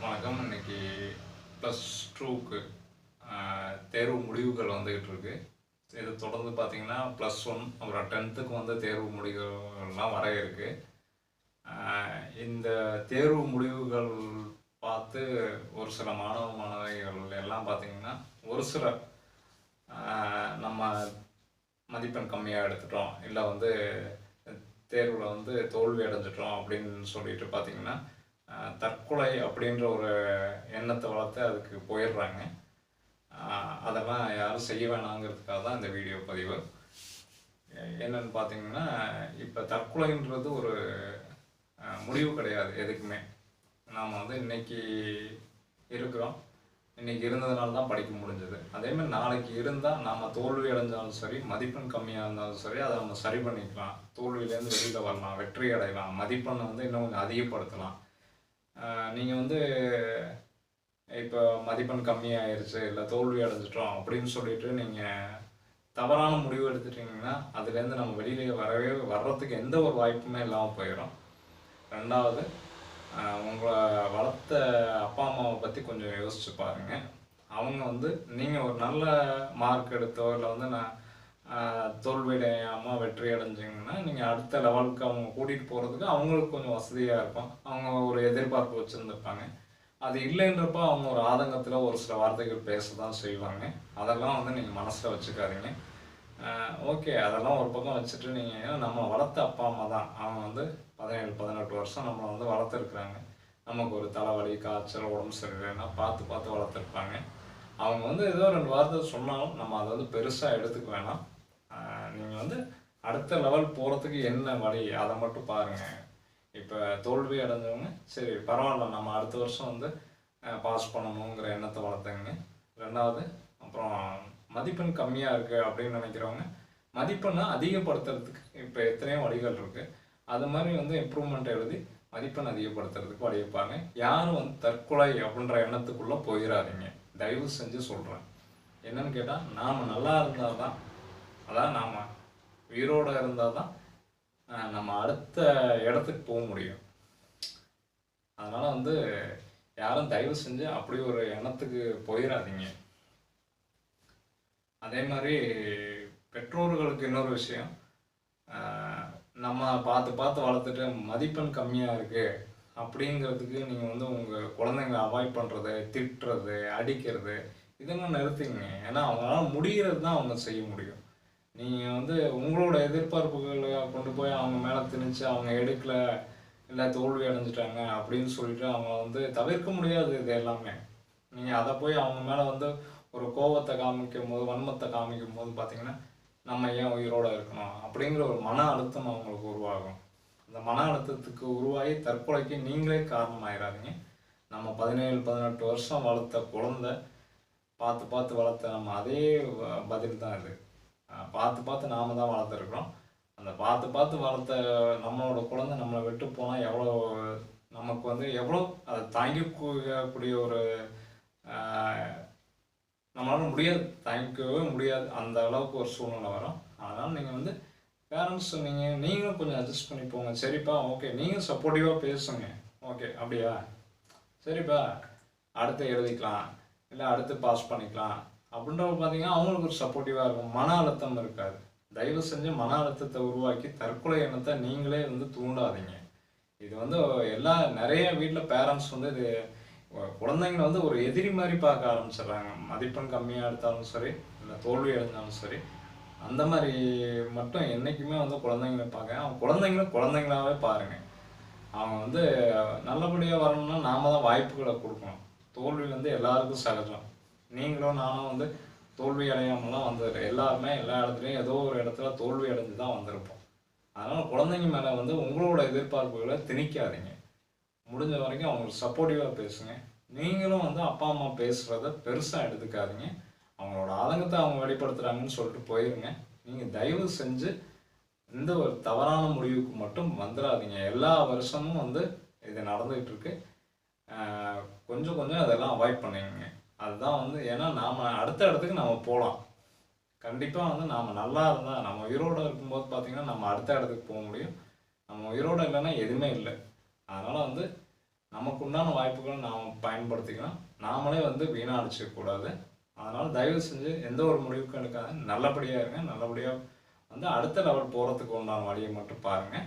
வணக்கம். இன்னைக்கு ப்ளஸ் டூக்கு தேர்வு முடிவுகள் வந்துகிட்டு இருக்கு. இது தொடர்ந்து பார்த்தீங்கன்னா ப்ளஸ் ஒன் அப்புறம் டென்த்துக்கு வந்து தேர்வு முடிவுகள்லாம் வர இருக்கு. இந்த தேர்வு முடிவுகள் பார்த்து ஒரு சில மாணவ மாணவிகள் எல்லாம் பார்த்தீங்கன்னா ஒரு சில ஆஹ் நம்ம மதிப்பெண் கம்மியாக எடுத்துட்டோம். இல்லை வந்து தேர்வில் வந்து தோல்வி அடைஞ்சிட்டோம் அப்படின்னு சொல்லிட்டு பார்த்தீங்கன்னா தற்கொலை அப்படின்ற ஒரு எண்ணத்தை வளர்த்து அதுக்கு போயிடுறாங்க. அதெல்லாம் யாரும் செய்ய வேணாங்கிறதுக்காக தான் இந்த வீடியோ பதிவு. என்னன்னு பார்த்தீங்கன்னா இப்போ தற்கொலைன்றது ஒரு முடிவு கிடையாது எதுக்குமே. நாம் வந்து இன்னைக்கு இருக்கிறோம். இன்னைக்கு இருந்ததுனால தான் படிக்க முடிஞ்சது. அதே மாதிரி நாளைக்கு இருந்தால் நம்ம தோல்வி அடைஞ்சாலும் சரி மதிப்பெண் கம்மியாக இருந்தாலும் சரி அதை நம்ம சரி பண்ணிக்கலாம். தோல்வியிலேருந்து வெளியில் வரலாம் வெற்றி அடையலாம். மதிப்பெண்ணை வந்து இன்னும் கொஞ்சம் அதிகப்படுத்தலாம். நீங்கள் வந்து இப்போ மதிப்பெண் கம்மியாயிருச்சு இல்லை தோல்வி அடைஞ்சிட்டோம் அப்படின்னு சொல்லிட்டு நீங்கள் தவறான முடிவு எடுத்துட்டீங்கன்னா அதுலேருந்து நம்ம வெளியில வரவே வர்றதுக்கு எந்த ஒரு வாய்ப்புமே இல்லாமல் போயிடும் ரெண்டாவது உங்களை வளர்த்த அப்பா அம்மாவை பற்றி கொஞ்சம் யோசிச்சு பாருங்க. அவங்க வந்து நீங்கள் ஒரு நல்ல மார்க் எடுத்தோ இல்லை வந்து நான் தோல்வியடையாமல் வெற்றி அடைஞ்சிங்கன்னா நீங்கள் அடுத்த லெவலுக்கு அவங்க கூட்டிகிட்டு போகிறதுக்கு அவங்களுக்கு கொஞ்சம் வசதியாக இருக்கும். அவங்க ஒரு எதிர்பார்ப்பு வச்சுருந்துருப்பாங்க. அது இல்லைன்றப்ப அவங்க ஒரு ஆதங்கத்தில் ஒரு சில வார்த்தைகள் பேச தான் செய்வாங்க. அதெல்லாம் வந்து நீங்கள் மனசில் வச்சுக்காதீங்க. ஓகே அதெல்லாம் ஒரு பக்கம் வச்சுட்டு நீங்கள் நம்ம வளர்த்த அப்பா அம்மா தான். அவங்க வந்து பதினேழு பதினெட்டு வருஷம் நம்மளை வந்து வளர்த்துருக்குறாங்க. நமக்கு ஒரு தலைவலி காய்ச்சல் உடம்பு சரியில்லைன்னா பார்த்து பார்த்து வளர்த்துருப்பாங்க. அவங்க வந்து ஏதோ ரெண்டு வார்த்தை சொன்னாலும் நம்ம அதை வந்து பெருசாக எடுத்துக்க வேணாம். நீங்கள் வந்து அடுத்த லெவல் போகிறதுக்கு என்ன வழி? அதை மட்டும் பாருங்கள் இப்போ தோல்வி அடைஞ்சவங்க சரி பரவாயில்ல நம்ம அடுத்த வருஷம் வந்து பாஸ் பண்ணணுங்கிற எண்ணத்தை வளர்த்துங்க. ரெண்டாவது அப்புறம் மதிப்பெண் கம்மியாக இருக்குது அப்படின்னு நினைக்கிறவங்க மதிப்பெண்ணை அதிகப்படுத்துறதுக்கு இப்போ எத்தனையோ வழிகள் இருக்குது அது மாதிரி வந்து இம்ப்ரூவ்மெண்ட் எழுதி மதிப்பெண் அதிகப்படுத்துறதுக்கு வழிப்பாங்க யாரும் வந்து தற்கொலை அப்படின்ற எண்ணத்துக்குள்ளே போயிடாதீங்க தயவு செஞ்சு சொல்கிறேன் என்னன்னு கேட்டால் நாம் நல்லா இருந்தால் தான் அதான் நாம் உயிரோடு இருந்தால் தான் நம்ம அடுத்த இடத்துக்கு போக முடியும். அதனால் வந்து யாரும் தயவு செஞ்சு அப்படி ஒரு எண்ணத்துக்கு போயிடாதீங்க அதே மாதிரி பெற்றோர்களுக்கு இன்னொரு விஷயம் நம்ம பார்த்து பார்த்து வளர்த்துட்டு மதிப்பெண் கம்மியாக இருக்குது அப்படிங்கிறதுக்கு நீங்கள் வந்து உங்கள் குழந்தைங்களை அவாய்ட் பண்ணுறது திட்டுறது அடிக்கிறது இதெல்லாம் நிறுத்திங்க ஏன்னா அவங்களால முடிகிறது தான் அவங்க செய்ய முடியும். நீங்கள் வந்து உங்களோட எதிர்பார்ப்புகளை கொண்டு போய் அவங்க மேலே திணிச்சு அவங்க எடுக்கல இல்லை தோல்வி அடைஞ்சிட்டாங்க அப்படின்னு சொல்லிட்டு அவங்க வந்து தவிர்க்க முடியாது இது எல்லாமே. நீங்கள் அதை போய் அவங்க மேலே வந்து ஒரு கோபத்தை காமிக்கும் போது வன்மத்தை காமிக்கும் போது பார்த்திங்கன்னா நம்ம ஏன் உயிரோட இருக்கணும்? அப்படிங்கிற ஒரு மன அழுத்தம் அவங்களுக்கு உருவாகும். அந்த மன அழுத்தத்துக்கு உருவாகி தற்கொலைக்கு நீங்களே காரணமாயிடாதீங்க நம்ம பதினேழு பதினெட்டு வருஷம் வளர்த்த குழந்தை பார்த்து பார்த்து வளர்த்த நம்ம அதே வ- பதில் தான் இது. பார்த்து பார்த்து நாம தான் வளர்த்துருக்குறோம். அந்த பார்த்து பார்த்து வளர்த்த நம்மளோட குழந்தை நம்மளை விட்டு போனால் எவ்வளோ நமக்கு வந்து எவ்வளோ அதை தாங்கிக்கூடிய ஒரு அவனால் முடியாது. தயங்கவே முடியாது. அந்த அளவுக்கு ஒரு சூழ்நிலை வரும். அதனால் நீங்கள் வந்து பேரண்ட்ஸ் நீங்கள் நீங்களும் கொஞ்சம் அட்ஜஸ்ட் பண்ணி போங்க. சரிப்பா ஓகே நீங்கள் சப்போர்ட்டிவாக பேசுங்க. ஓகே அப்படியா? சரிப்பா. அடுத்து எழுதிக்கலாம். இல்லை அடுத்து பாஸ் பண்ணிக்கலாம். அப்படின்றவங்க பார்த்தீங்கன்னா அவங்களுக்கு ஒரு சப்போர்ட்டிவாக இருக்கும். மன அழுத்தம் இருக்காது. தயவு செஞ்சு மன அழுத்தத்தை உருவாக்கி தற்கொலை எண்ணத்தை நீங்களே வந்து தூண்டாதீங்க. இது வந்து எல்லா நிறைய வீட்டில் பேரண்ட்ஸ் வந்து இது குழந்தைங்களை வந்து ஒரு எதிரி மாதிரி பார்க்க ஆரம்பிச்சிடுறாங்க. மதிப்பெண் கம்மியாக எடுத்தாலும் சரி இல்லை தோல்வி அடைஞ்சாலும் சரி அந்த மாதிரி மட்டும் என்றைக்குமே வந்து குழந்தைங்களை பார்க்க அவங்க குழந்தைங்களும் குழந்தைங்களாவே பாருங்கள் அவங்க வந்து நல்லபடியாக வரணும்னா நாம தான் வாய்ப்புகளை கொடுக்கணும். தோல்வி வந்து எல்லாருக்கும் சகஜம் நீங்களும் நானும் வந்து தோல்வி அடையாமலாம் வந்துடுற எல்லாருமே எல்லா இடத்துலையும் ஏதோ ஒரு இடத்துல தோல்வி அடைஞ்சு தான் வந்திருப்போம். அதனால் குழந்தைங்க மேலே வந்து உங்களோட எதிர்பார்ப்புகளை திணிக்காதீங்க. முடிஞ்ச வரைக்கும் அவங்களுக்கு சப்போர்ட்டிவாக பேசுங்க. நீங்களும் வந்து அப்பா அம்மா பேசுகிறத பெருசாக எடுத்துக்காதீங்க. அவங்களோட ஆதங்கத்தை அவங்க வெளிப்படுத்துகிறாங்கன்னு சொல்லிட்டு போயிருங்க. நீங்கள் தயவு செஞ்சு இந்த ஒரு தவறான முடிவுக்கு மட்டும் வந்துடாதீங்க. எல்லா வருஷமும் வந்து இது நடந்துகிட்டு இருக்கு கொஞ்சம் கொஞ்சம் அதெல்லாம் அவாய்ட் பண்ணிக்கோங்க. அதுதான் வந்து ஏன்னா நாம் அடுத்த இடத்துக்கு நம்ம போகலாம். கண்டிப்பாக வந்து நாம் நல்லா இருந்தால் நம்ம உயிரோடு இருக்கும்போது பார்த்திங்கன்னா நம்ம அடுத்த இடத்துக்கு போக முடியும். நம்ம உயிரோடு இல்லைன்னா எதுவுமே இல்லை. அதனால் வந்து நமக்கு உண்டான வாய்ப்புகளை நாம் பயன்படுத்திக்கலாம் நாமளே வந்து வீணாடிச்சிக்கூடாது அதனால் தயவு செஞ்சு எந்த ஒரு முடிவுக்கும் எடுக்காத. நல்லபடியாக இருங்க. நல்லபடியாக வந்து அடுத்த லெவல் போகிறதுக்கு உண்டான வழியை மட்டும் பாருங்கள்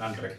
நன்றி.